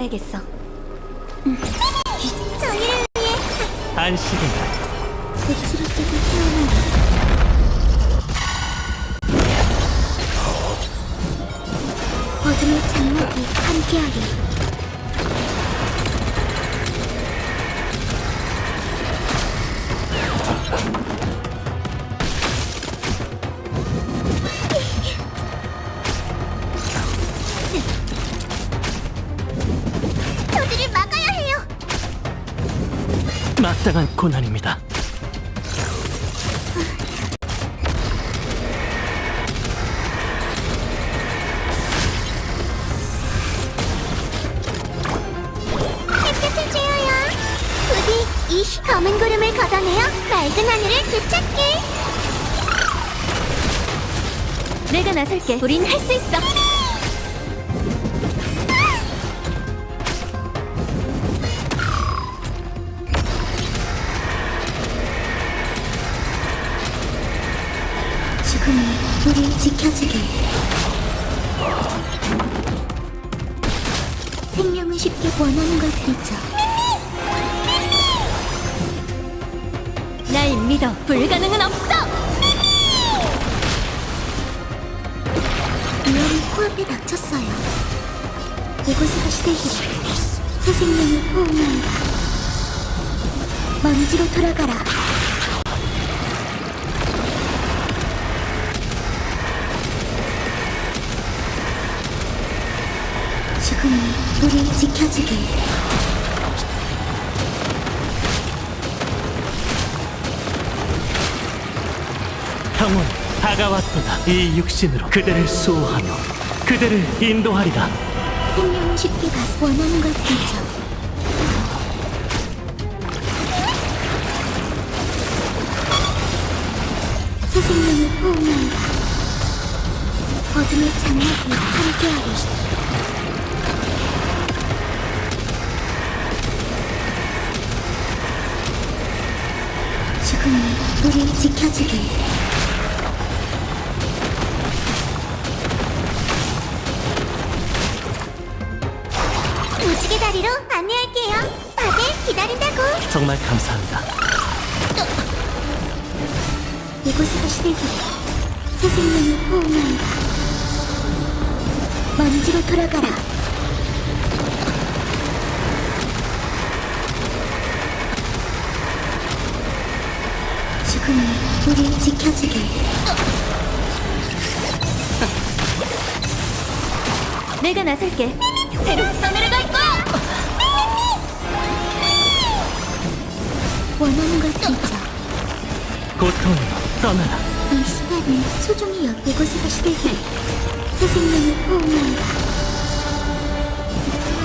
알겠어. 저희를 위해 안식이다. 고치를 뜨고 태어난 어둠의 장막이 함께하리 마땅한 고난입니다. 햇볕을 쬐어요. 부디 이 검은 구름을 걷어내어 맑은 하늘을 되찾게. 내가 나설게. 우린 할 수 있어. 드리죠. 날 믿어. 불가능은 없어. 위험이 코앞에 닥쳤어요. 이곳에서 시들기를 새 생명을 호응한다. 먼지로 돌아가라. 지금은 우리 지켜주게. 다가왔도다. 이 육신으로 그대를 수호하며 그대를 인도하리라. 생명을 쉽게 가 원하는 걸 드리죠. 새 생명을 호응한다. 어둠의 장막이 함께하리. 지금은 우리 지켜주게. 정말 감사합니다. 이곳에서 시들기를 새 생명을 호응한다. 먼지로 돌아가라. 지금은 우리 지켜주게. 내가 나설게. 새로운 하늘 원하는 걸 드리죠. 고통으로 떠나라. 이 시간을 소중히 여 이곳에서 시들기를 새 생명을 호응한다.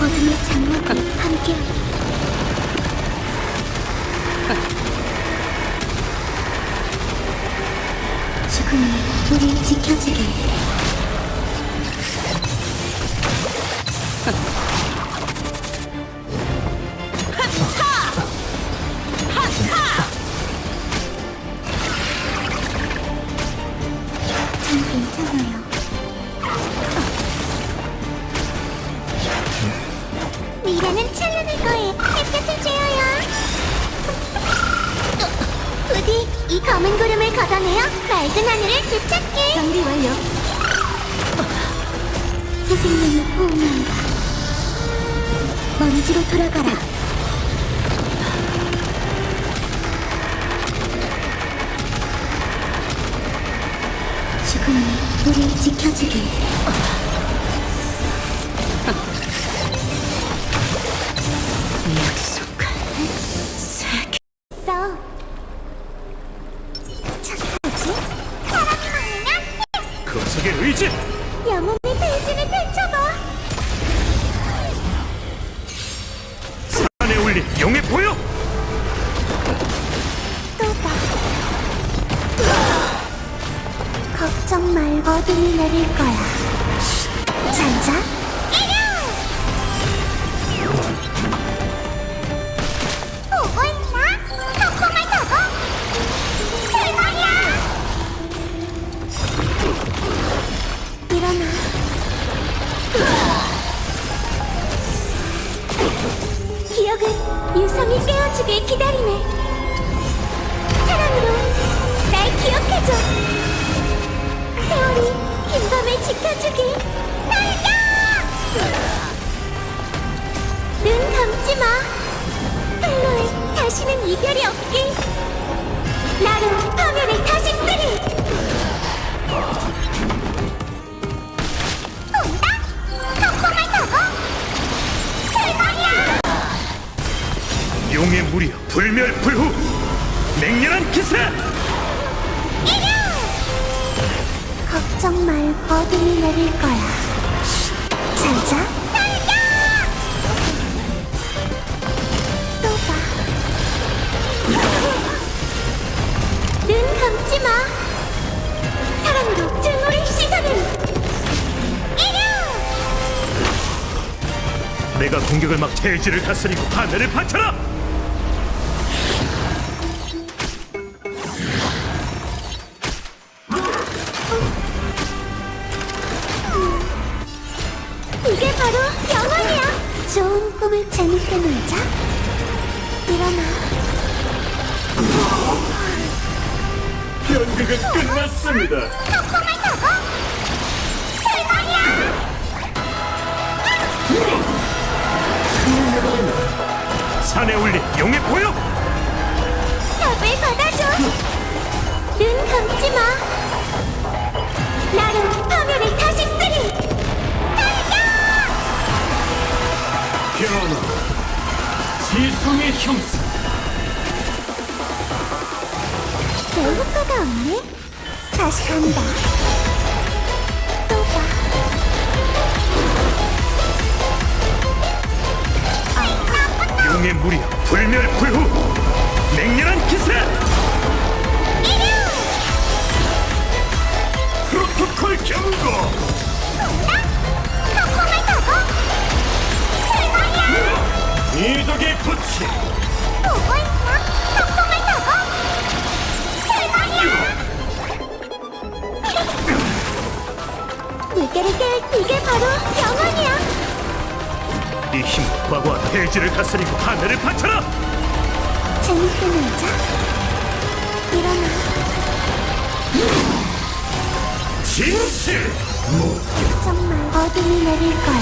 어둠의 장막이 함께하리. 지금은 우리 지켜주게. 이 검은 구름을 걷어내어 맑은 하늘을 되찾게. 정리 완료. 새 생명을 호응한다. 먼지로 돌아가라. 지금은 우리 지켜주게. 어둠 지켜주길. 날가! 눈 감지 마. 헬로에 다시는 이별이 없길. 나로 파멸을 다시 쓰리. 온다. 폭풍을 타고 출발이야. 용의 무리여 불멸 불후 맹렬한 기세 걱정 말, 어둠이 내릴 거야. 증오를 씻어내리. 내가 공격을 막 대지를 다스리고 하늘을 바쳐라 재밌게 놀자. 일어나. 연극은 끝났습니다 폭풍을 타고 출발이야. 산에 올린 용의 보여 답을 받아줘. 눈 감지 마. 나로 파멸을 다 지성의 형상 내 효과가 없네. 다시 간다. 또 봐. 용의 무리여 불멸불후 맹렬한 기세 프로토콜 경고 폭풍을 타고 출발이야. 이덕의 부치 보고 있어. 폭풍을 타고 출발이야. 물결을 깨울 이게 바로 영원이야. 이 힘, 과거와 대지를 다스리고 하늘을 바쳐라 재밌게 놀자. 일어나. 진실 정말 어둠이 내릴 거야.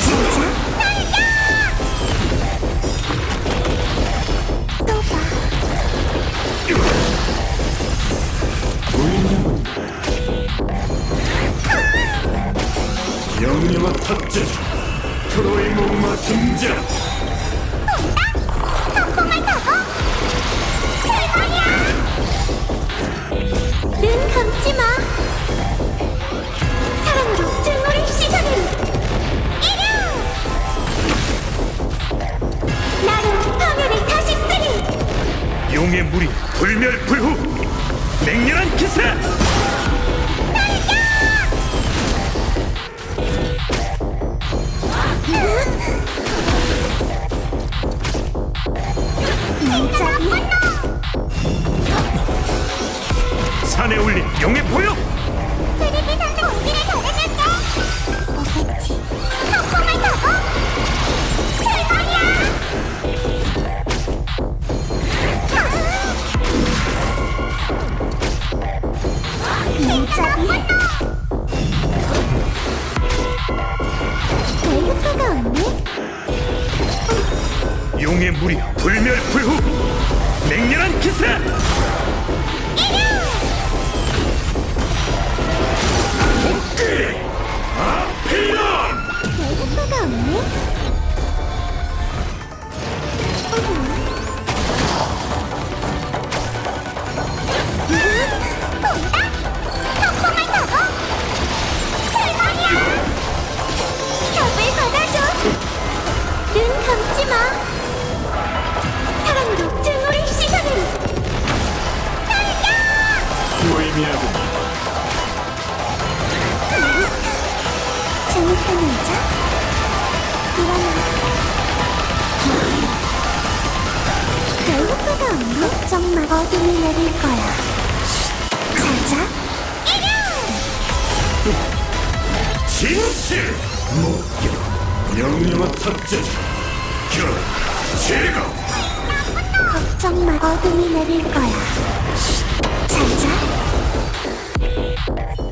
진짜? 영영한 탑재 트로이 목마 등장 폭풍을 타고 출발이야. 눈 감지 마. 사랑으로 증오를 씻어내리. 이겨! 나로 파멸을 다시 쓰리. 용의 무리 불멸불후 맹렬한 기세 산에 올린 용의 보여! 트리비 선수 공기를 용의 무리 불멸 불후 맹렬한 기세 무의미하군 재밌게 놀자. 일어나. 내 효과가 없네. 정말 어둠이 내릴 거야. 자자. 진실 목격 명령한 탑재 결 제거 걱정 마. 어둠이 내릴 거야. Thank you.